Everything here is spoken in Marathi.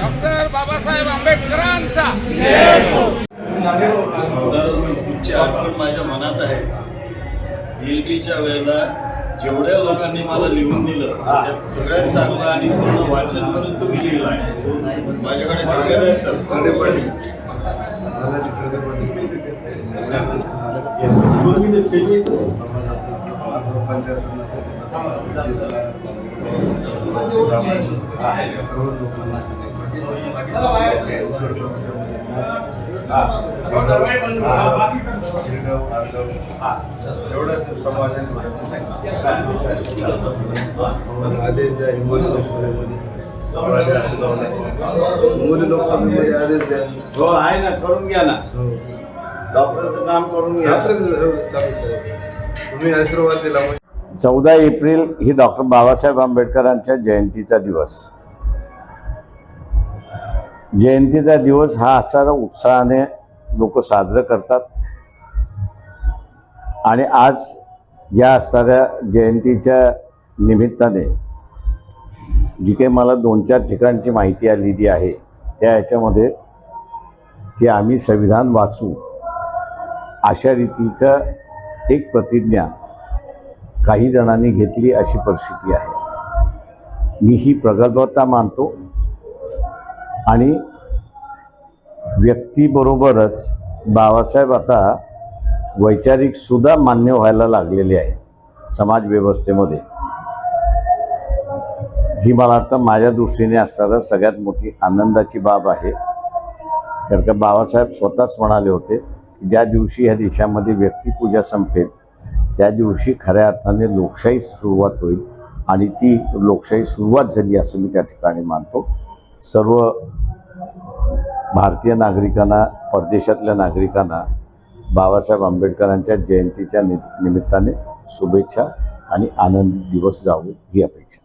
डॉक्टर बाबासाहेब आंबेडकरांचा सर तुमची आठवण माझ्या मनात आहे. एलबीच्या वेळेला जेवढ्या लोकांनी मला लिहून दिलं त्यात सगळ्यात चांगलं आणि पूर्ण वाचन करून तुम्ही लिहिलं आहे माझ्याकडे कागद आहे सर. समाजाने आदेश द्या हिंगोली लोकसभेमध्ये. हिंगोली लोकसभेमध्ये आदेश द्या. हो आहे ना करून घ्या ना. डॉक्टरचं काम करून घ्या. करा. तुम्ही आशीर्वाद दिला. चौदा एप्रिल ही डॉक्टर बाबासाहेब आंबेडकरांच्या जयंतीचा दिवस. जयंतीचा दिवस हा असा उत्साहाने लोक साजरं करतात. आणि आज या असणाऱ्या जयंतीच्या निमित्ताने जी काही मला दोन चार ठिकाणची माहिती आलेली आहे त्या याच्यामध्ये की आम्ही संविधान वाचू अशा रीतीचं एक प्रतिज्ञा काही जणांनी घेतली अशी परिस्थिती आहे. मी ही प्रगल्भता मानतो आणि व्यक्तीबरोबरच बाबासाहेब आता वैचारिक सुद्धा मान्य व्हायला लागलेले आहेत समाज व्यवस्थेमध्ये. ही मला वाटतं माझ्या दृष्टीने असणारं सगळ्यात मोठी आनंदाची बाब आहे. कारण का बाबासाहेब स्वतःच म्हणाले होते की ज्या दिवशी ह्या देशामध्ये व्यक्तिपूजा संपेल त्या दिवशी खऱ्या अर्थाने लोकशाही सुरुवात होईल आणि ती लोकशाही सुरुवात झाली असं मी त्या ठिकाणी मानतो. सर्व भारतीय नागरिकांना परदेशातल्या नागरिकांना बाबासाहेब आंबेडकरांच्या जयंतीच्या नि निमित्ताने शुभेच्छा आणि आनंदी दिवस जावो ही अपेक्षा.